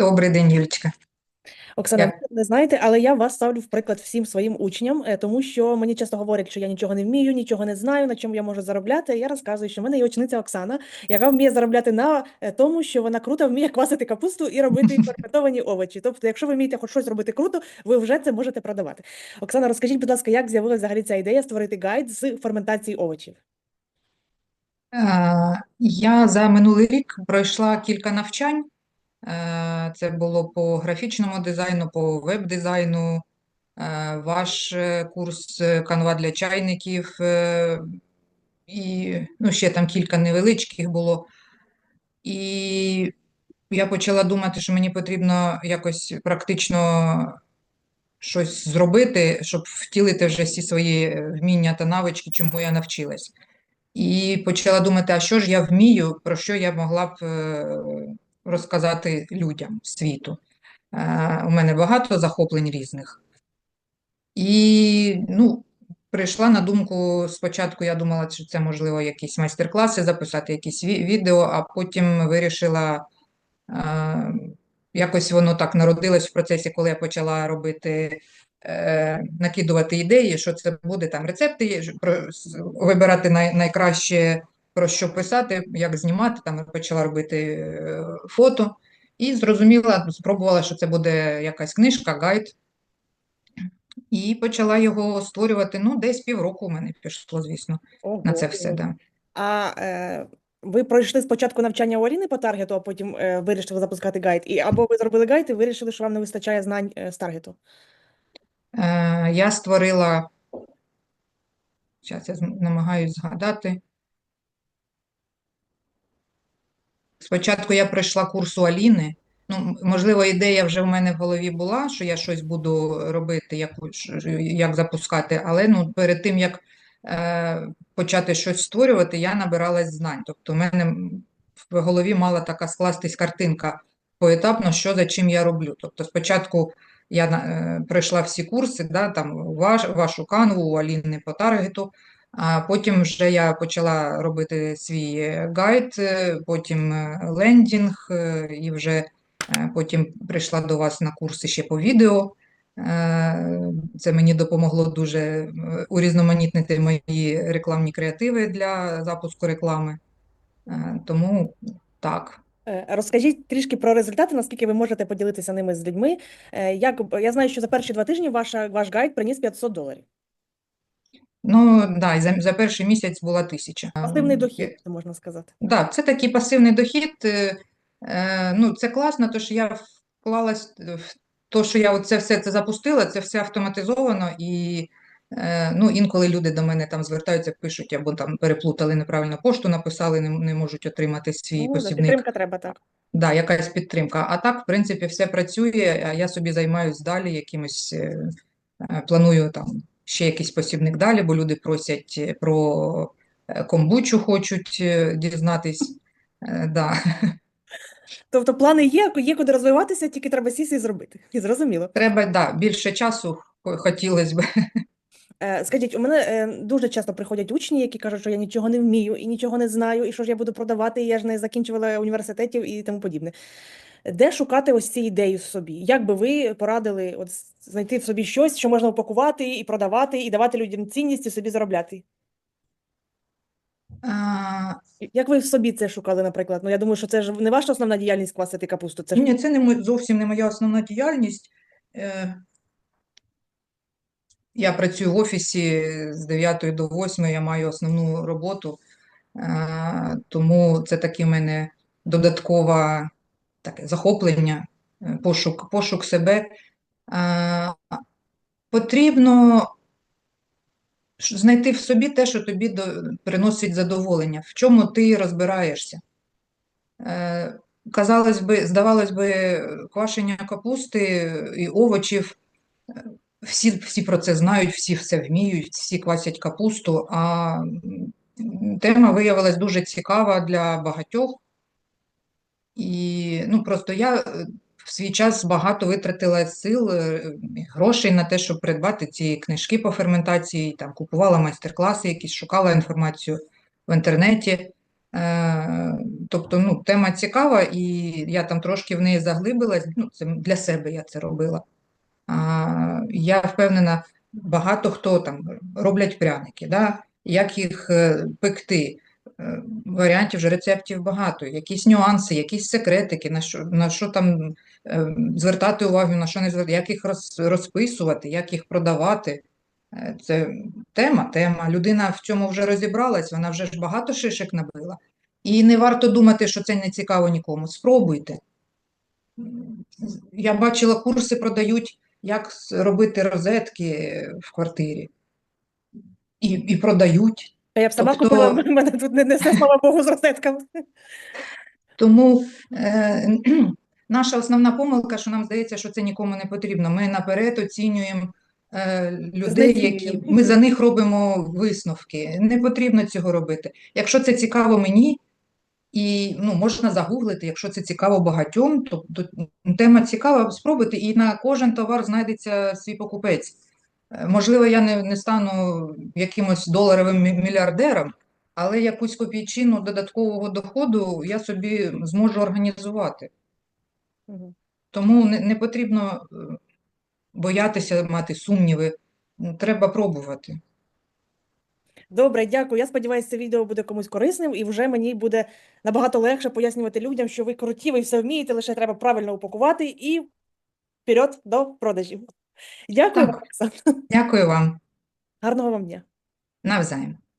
Добрий день, Юлічка. Оксана, Я- ви не знаєте, але я вас ставлю в приклад всім своїм учням, е, тому що мені часто говорять, що я нічого не вмію, нічого не знаю, на чому я можу заробляти. Я розказую, що в мене є учениця Оксана, яка вміє заробляти на е, тому, що вона круто вміє квасити капусту і робити ферментовані овочі. Тобто, якщо ви вмієте хоч щось робити круто, ви вже це можете продавати. Оксана, розкажіть, будь ласка, як з'явилася взагалі ця ідея створити гайд з ферментації овочів? Е, Я за минулий рік пройшла кілька навчань. Е, Це було по графічному дизайну, по веб-дизайну, е, ваш е, курс канва для чайників, і ну, ще там кілька невеличких було. І я почала думати, що мені потрібно якось практично щось зробити, щоб втілити вже всі свої вміння та навички, чому я навчилась. І почала думати, а що ж я вмію, про що я могла б розказати людям світу. Е, У мене багато захоплень різних. І ну, прийшла на думку, спочатку я думала, що це можливо якісь майстер-класи записати, якісь відео, а потім вирішила, е, якось воно так народилось в процесі, коли я почала робити, е, накидувати ідеї, що це буде там рецепти, про, вибирати най, найкраще про що писати, як знімати, там почала робити е, фото. І зрозуміла, спробувала, що це буде якась книжка, гайд. І почала його створювати. Ну, десь півроку у мене пішло, звісно, на це все. Ого. Да. А е, ви пройшли спочатку навчання у Аліни по таргету, а потім е, вирішили запускати гайд? І або ви зробили гайд і вирішили, що вам не вистачає знань е, з таргету? Е, я створила, зараз я намагаюсь згадати. Спочатку я пройшла курс у Аліни. Ну, можливо, ідея вже в мене в голові була, що я щось буду робити, ш- як запускати, але ну, перед тим, як е, почати щось створювати, я набиралась знань. Тобто, в мене в голові мала така скластись картинка поетапно, що за чим я роблю. Тобто, спочатку я е, пройшла всі курси, да, там, ваш, вашу канву, у Аліни по таргету. А потім вже я почала робити свій е, гайд, е, потім е, лендінг, і вже потім прийшла до вас на курси ще по відео. Це мені допомогло дуже урізноманітнити мої рекламні креативи для запуску реклами. Тому так. Розкажіть трішки про результати, наскільки ви можете поділитися ними з людьми. Як я знаю, що за перші два тижні ваша ваш гайд приніс 500 доларів. Ну, да, і за, за перший місяць була тисяча. Пасивний Ем, дохід, це можна сказати. Да, це такий пасивний дохід. е, е, Ну, це класно, то що я вклалась в те, що я це все це запустила, це все автоматизовано, і е, ну, інколи люди до мене там звертаються, пишуть, або там переплутали неправильно пошту, написали, не, не можуть отримати свій Ну, посібник. підтримка треба так. Да, якась підтримка. А так, в принципі, все працює, а я собі займаюсь далі якимось, е, планую там ще якийсь посібник далі, бо люди просять е, про е, комбучу, хочуть е, дізнатись. Да. Тобто плани є, є куди розвиватися, тільки треба сісти і зробити. І зрозуміло. Треба, да, більше часу хотілося б. Скажіть, у мене дуже часто приходять учні, які кажуть, що я нічого не вмію і нічого не знаю, і що ж я буду продавати, і я ж не закінчувала університетів і тому подібне. Де шукати ось ці ідеї в собі? Як би ви порадили от знайти в собі щось, що можна упакувати і продавати, і давати людям цінність і собі заробляти? А, Як ви в собі це шукали, наприклад? Ну я думаю, що це ж не ваша основна діяльність квасити капусту. Це ж Ні, це не мо- зовсім не моя основна діяльність. Е, Я працюю в офісі з 9 до 8, я маю основну роботу, е, тому це таке в мене додаткове таке захоплення, е, пошук, пошук себе. Е, Потрібно знайти в собі те, що тобі приносить задоволення, в чому ти розбираєшся. Е, Казалось би, здавалось би, квашення капусти і овочів, всі, всі про це знають, всі все вміють, всі квасять капусту, а тема виявилась дуже цікава для багатьох. І ну, просто я е, в свій час багато витратила сил, е, грошей на те, щоб придбати ці книжки по ферментації, там купувала майстер-класи якісь, шукала інформацію в інтернеті. Е, Тобто, ну, тема цікава, і я там трошки в неї заглибилась. Ну, це для себе я це робила. Я впевнена, багато хто там роблять пряники, да? як їх пекти. Е, Варіантів вже рецептів багато, якісь нюанси, якісь секретики, на що, на що там е, звертати увагу, на що не звертати, як їх розписувати, як їх продавати. Е, Це тема, тема. Людина в цьому вже розібралась, вона вже ж багато шишек набила. І не варто думати, що це не цікаво нікому. Спробуйте. Я бачила, курси продають, як робити розетки в квартирі. І, і продають. Я б сама Тобто- купила, в мене тут не несе, слава Богу, з розетками. Тому е, наша основна помилка, що нам здається, що це нікому не потрібно. Ми наперед оцінюємо е, людей, які ми за них робимо висновки. Не потрібно цього робити. Якщо це цікаво мені, і ну, можна загуглити, якщо це цікаво багатьом, то, то тема цікава, спробуйте, і на кожен товар знайдеться свій покупець. Е, Можливо, я не, не стану якимось доларовим мільярдером, але якусь копійчину додаткового доходу я собі зможу організувати. Мгм. Тому не, не потрібно е, боятися мати сумніви. Треба пробувати. Добре, дякую. Я сподіваюся, це відео буде комусь корисним, і вже мені буде набагато легше пояснювати людям, що ви круті, ви все вмієте, лише треба правильно упакувати і вперед до продажів. Дякую Так. вам, Оксана. Дякую вам. Гарного вам дня. Навзаєм.